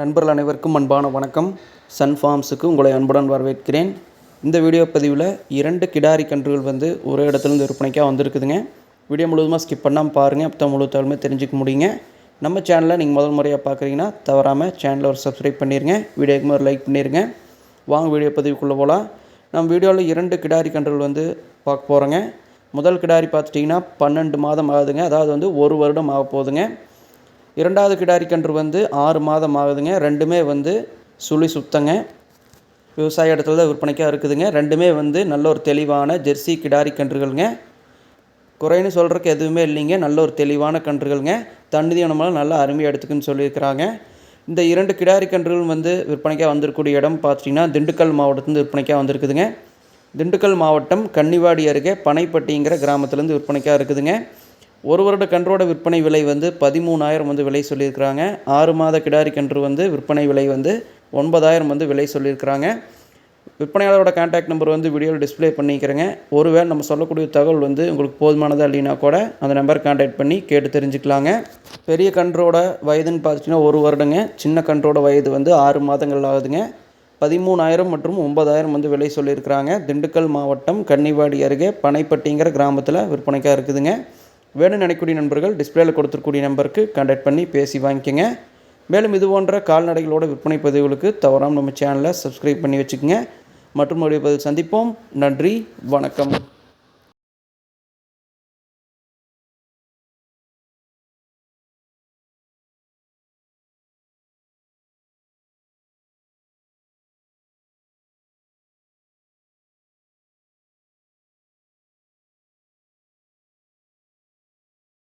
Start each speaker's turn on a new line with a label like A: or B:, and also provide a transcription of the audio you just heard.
A: நண்பர்கள் அனைவருக்கும் அன்பான வணக்கம். சன் ஃபார்ம்ஸுக்கு உங்களை அன்புடன் வரவேற்கிறேன். இந்த வீடியோ பதிவில் இரண்டு கிடாரி கன்றுகள் வந்து ஒரே இடத்துலேருந்து விற்பனைக்காக வந்திருக்குதுங்க. வீடியோ முழுவதுமாக ஸ்கிப் பண்ணாமல் பாருங்கள் அப்போ தான் முழு தகவலுமே தெரிஞ்சுக்க முடியுங்க. நம்ம சேனலை நீங்கள் முதல் முறையாக பார்க்குறீங்கன்னா தவறாமல் சேனலை ஒரு சப்ஸ்கிரைப் பண்ணிடுங்க வீடியோக்கு ஒரு லைக் பண்ணிடுங்க வாங்க வீடியோ பதிவுக்குள்ளே போகலாம் நம்ம வீடியோவில் இரண்டு கிடாரி கன்றுகள் வந்து பார்க்க போகிறோங்க முதல் கிடாரி பார்த்துட்டிங்கன்னா பன்னெண்டு மாதம் ஆகுதுங்க. அதாவது வந்து ஒரு வருடம் ஆக போகுதுங்க இரண்டாவது கிடாரி கன்று வந்து ஆறு மாதம் ஆகுதுங்க. ரெண்டுமே வந்து சுழி சுத்தங்க. விவசாய இடத்துல தான் விற்பனைக்காக இருக்குதுங்க. ரெண்டுமே வந்து நல்ல ஒரு தெளிவான ஜெர்சி கிடாரி கன்றுகள்ங்க. குறைன்னு சொல்கிறக்கு எதுவுமே இல்லைங்க. நல்ல ஒரு தெளிவான கன்றுகள்ங்க. தண்ணி நல்லா அருமையாக எடுத்துக்குன்னு சொல்லியிருக்கிறாங்க. இந்த இரண்டு கிடாரி கன்றுகள் வந்து விற்பனைக்காக வந்திருக்கக்கூடிய இடம் பார்த்துட்டிங்கன்னா திண்டுக்கல் மாவட்டத்துலேருந்து விற்பனைக்காக வந்திருக்குதுங்க. திண்டுக்கல் மாவட்டம் கன்னிவாடி அருகே பனைப்பட்டிங்கிற கிராமத்துலேருந்து விற்பனைக்காக இருக்குதுங்க. ஒரு வருட கன்றோட விற்பனை விலை வந்து பதிமூணாயிரம் வந்து விலை சொல்லியிருக்கிறாங்க. ஆறு மாத கிடாரி கன்று வந்து விற்பனை விலை வந்து ஒன்பதாயிரம் வந்து விலை சொல்லியிருக்கிறாங்க. விற்பனையாளரோட கான்டாக்ட் நம்பர் வந்து வீடியோவில் டிஸ்ப்ளே பண்ணிக்கிறேங்க. ஒருவேளை நம்ம சொல்லக்கூடிய தகவல் வந்து உங்களுக்கு போதுமானதாக இல்லைனா கூட அந்த நம்பர் கான்டாக்ட் பண்ணி கேட்டு தெரிஞ்சுக்கலாங்க. பெரிய கன்றோட வயதுன்னு பார்த்துட்டிங்கன்னா ஒரு வருடங்க. சின்ன கன்றோட வயது வந்து ஆறு மாதங்கள் ஆகுதுங்க. பதிமூணாயிரம் மற்றும் ஒன்பதாயிரம் வந்து விலை சொல்லியிருக்கிறாங்க. திண்டுக்கல் மாவட்டம் கன்னிவாடி அருகே பனைப்பட்டிங்கிற கிராமத்தில் விற்பனைக்காக இருக்குதுங்க. வேணும்னு நினைக்கக்கூடிய நண்பர்கள் டிஸ்பிளேயில் கொடுத்துருக்கூடிய நம்பருக்கு கான்டாக்ட் பண்ணி பேசி வாங்கிக்கோங்க. மேலும் இது போன்ற கால்நடைகளோட விற்பனை பதிவுகளுக்கு தவறாமல் நம்ம சேனலை சப்ஸ்கிரைப் பண்ணி வச்சுக்கோங்க. மற்றும் ஒரு பதிவு சந்திப்போம். நன்றி. வணக்கம்.